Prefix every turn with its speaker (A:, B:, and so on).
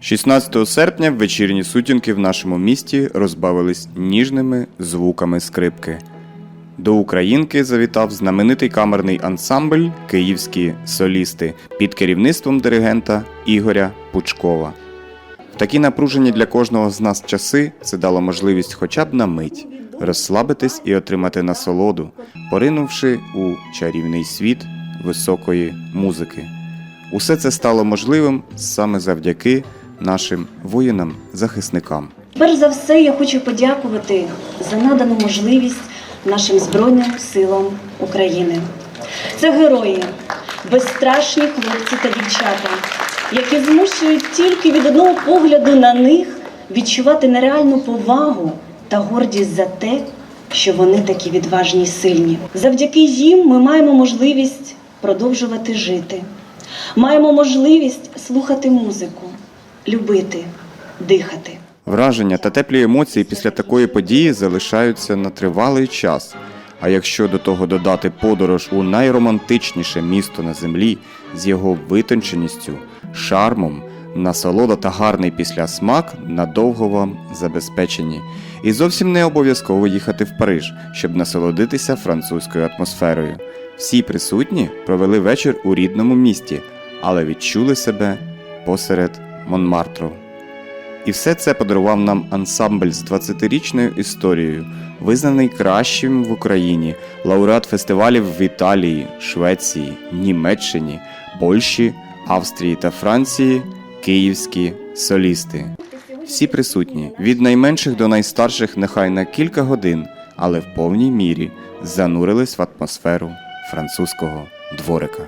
A: 16 серпня вечірні сутінки в нашому місті розбавились ніжними звуками скрипки. До Українки завітав знаменитий камерний ансамбль Київські солісти під керівництвом диригента Ігоря Пучкова. В такі напружені для кожного з нас часи це дало можливість хоча б на мить розслабитись і отримати насолоду, поринувши у чарівний світ високої музики. Усе це стало можливим саме завдяки нашим воїнам-захисникам.
B: Перш за все, я хочу подякувати за надану можливість нашим Збройним силам України. Це герої, безстрашні хлопці та дівчата, які змушують тільки від одного погляду на них відчувати нереальну повагу та гордість за те, що вони такі відважні й сильні. Завдяки їм ми маємо можливість продовжувати жити, маємо можливість слухати музику, любити, дихати.
A: Враження та теплі емоції після такої події залишаються на тривалий час. А якщо до того додати подорож у найромантичніше місто на землі з його витонченістю, шармом, насолода та гарний післясмак надовго вам забезпечені. І зовсім не обов'язково їхати в Париж, щоб насолодитися французькою атмосферою. Всі присутні провели вечір у рідному місті, але відчули себе посеред Монмартру. І все це подарував нам ансамбль з 20-річною історією, визнаний кращим в Україні, лауреат фестивалів в Італії, Швеції, Німеччині, Польщі, Австрії та Франції, київські солісти. Всі присутні, від найменших до найстарших, нехай на кілька годин, але в повній мірі занурились в атмосферу французького дворика.